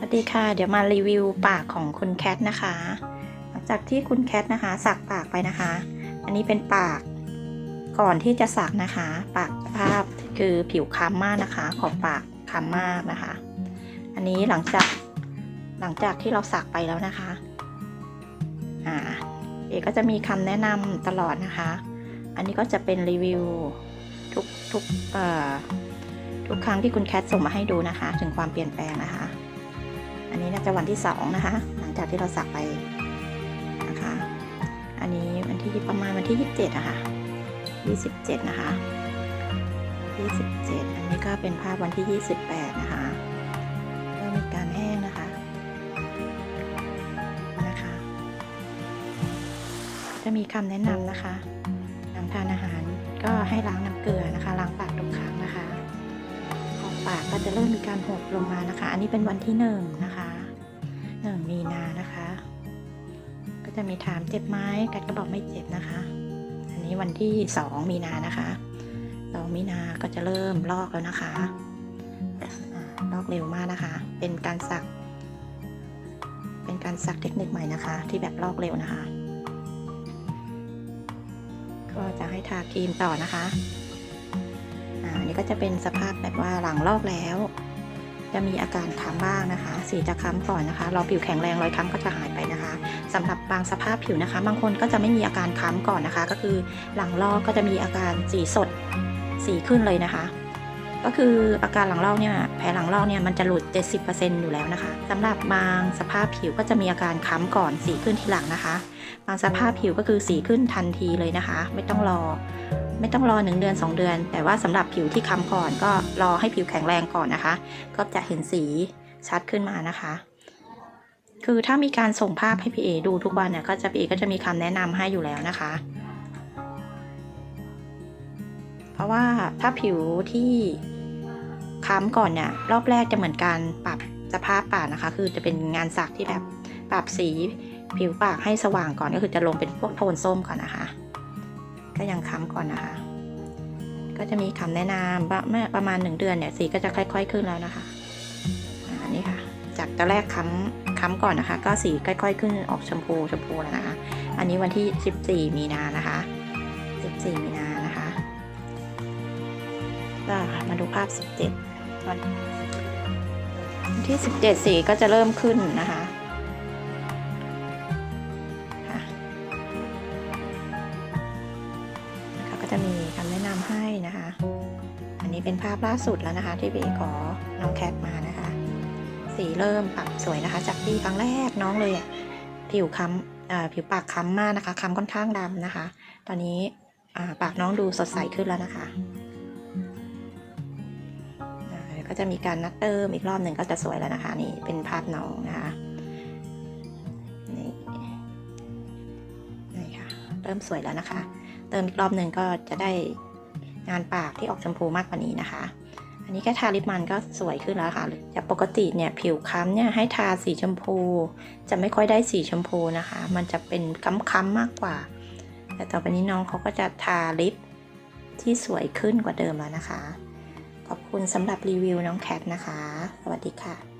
สวัสดีค่ะ เดี๋ยวมารีวิวปากของคุณแคทนะคะ หลังจากที่คุณแคทนะคะ สักปากไปนะคะ อันนี้เป็นปากก่อนที่จะสักนะคะ ปากภาพคือผิวค้ำมากนะคะ ขอบปากค้ำมากนะคะ อันนี้หลังจากหลังจากที่เราสักไปแล้วนะคะอ่าเอกก็จะมีคำแนะนำตลอดนะคะ อันนี้ก็จะเป็นรีวิวทุกทุกเอ่อทุกครั้งที่คุณแคทส่งมาให้ดูนะคะ ถึงความเปลี่ยนแปลงนะคะ อันนี้น่าจะวันที่สองนะคะ หลังจากที่เราสักไปนะคะ อันนี้วันที่ประมาณวันที่ยี่สิบเจ็ดอะค่ะยี่สิบเจ็ดนะคะยี่สิบเจ็ดอันนี้ก็เป็นภาพวันที่ยี่สิบแปดนะคะเริ่มมีการแห้งนะคะนะคะ จะมีคำแนะนำนะคะหลังทานอาหารก็ให้ล้างน้ำเกลือนะคะล้างปาก ปากก็จะเริ่มมีการหดลงมานะคะ อันนี้เป็นวันที่หนึ่งนะคะหนึ่งมีนานะคะ ก็จะมีถามเจ็บไหมกัดก็บอกไม่เจ็บนะคะ อันนี้วันที่สองมีนานะคะสองมีนาก็จะเริ่มลอกแล้วนะคะลอกเร็วมากนะคะ เป็นการสัก เป็นการสักเทคนิคใหม่นะคะ ที่แบบลอกเร็วนะคะ ก็จะให้ทาครีมต่อนะคะ อันนี้ก็จะเป็นสภาพแบบว่าหลังลอกแล้ว จะมีอาการค้ำบ้างนะคะ สีจะค้ำก่อนนะคะ เราผิวแข็งแรงรอยค้ำก็จะหายไปนะคะสำหรับบางสภาพผิวนะคะ บางคนก็จะไม่มีอาการค้ำก่อนนะคะ ก็คือหลังลอกก็จะมีอาการสีสดสีขึ้นเลยนะคะก็คืออาการหลังลอกเนี่ยแผลหลังลอกเนี่ยมันจะหลุด 70%อยู่แล้วนะคะสำหรับบางสภาพผิวก็จะมีอาการค้ำก่อนสีขึ้นทีหลังนะคะ บางสภาพผิวก็คือสีขึ้นทันทีเลยนะคะ ไม่ต้องรอ ไม่ต้องรอหนึ่งเดือน 2 เดือน แต่ว่าสำหรับผิวที่ค้ำก่อนก็รอให้ผิวแข็งแรงก่อนนะคะ ก็จะเห็นสีชัดขึ้นมานะคะ คือถ้ามีการส่งภาพให้พี่เอดูทุกวันเนี่ยก็จะพี่เอก็จะมีคำแนะนำให้อยู่แล้วนะคะ เพราะว่าถ้าผิวที่ค้ำก่อนเนี่ยรอบแรกจะเหมือนการปรับสภาพปากนะคะ คือจะเป็นงานสักที่แบบปรับสีผิวปากให้สว่างก่อนก็คือจะลงเป็นพวกโทนส้มก่อนนะคะ ก็ยังค้ำก่อนนะคะ ก็จะมีคำแนะนำว่าเมื่อประมาณหนึ่งเดือนเนี่ยสีก็จะค่อย ๆ ขึ้นแล้วนะคะอันนี้ค่ะ จากตอนแรกค้ำค้ำก่อนนะคะ ก็สีค่อย ๆ ขึ้นออกชมพูชมพูแล้วนะคะ อันนี้วันที่ 14 มีนานะคะ 14 มีนานะคะก็มาดูภาพ 17วันวันที่ 17 สีก็จะเริ่มขึ้นนะคะ มีคำแนะนำให้นะคะ อันนี้เป็นภาพล่าสุดแล้วนะคะ ที่เบขอน้องแคทมานะคะ สีเริ่มปรับสวยนะคะ จากที่ครั้งแรกน้องเลยอะผิวค้ำผิวปากค้ำมากนะคะค้ำค่อนข้างดำนะคะ ตอนนี้ปากน้องดูสดใสขึ้นแล้วนะคะก็จะมีการนัดเติมอีกรอบหนึ่งก็จะสวยแล้วนะคะ นี่เป็นภาพน้องนะคะนี่นี่ค่ะเริ่มสวยแล้วนะคะ เติมรอบหนึ่งก็จะได้งานปากที่ออกชมพูมากกว่านี้นะคะ อันนี้แค่ทาลิปมันก็สวยขึ้นแล้วค่ะจากปกติเนี่ยผิวค้ำเนี่ยให้ทาสีชมพู จะไม่ค่อยได้สีชมพูนะคะ มันจะเป็นค้ำๆมากกว่า แต่ต่อไปนี้น้องเขาก็จะทาลิปที่สวยขึ้นกว่าเดิมแล้วนะคะ ขอบคุณสำหรับรีวิวน้องแคทนะคะ สวัสดีค่ะ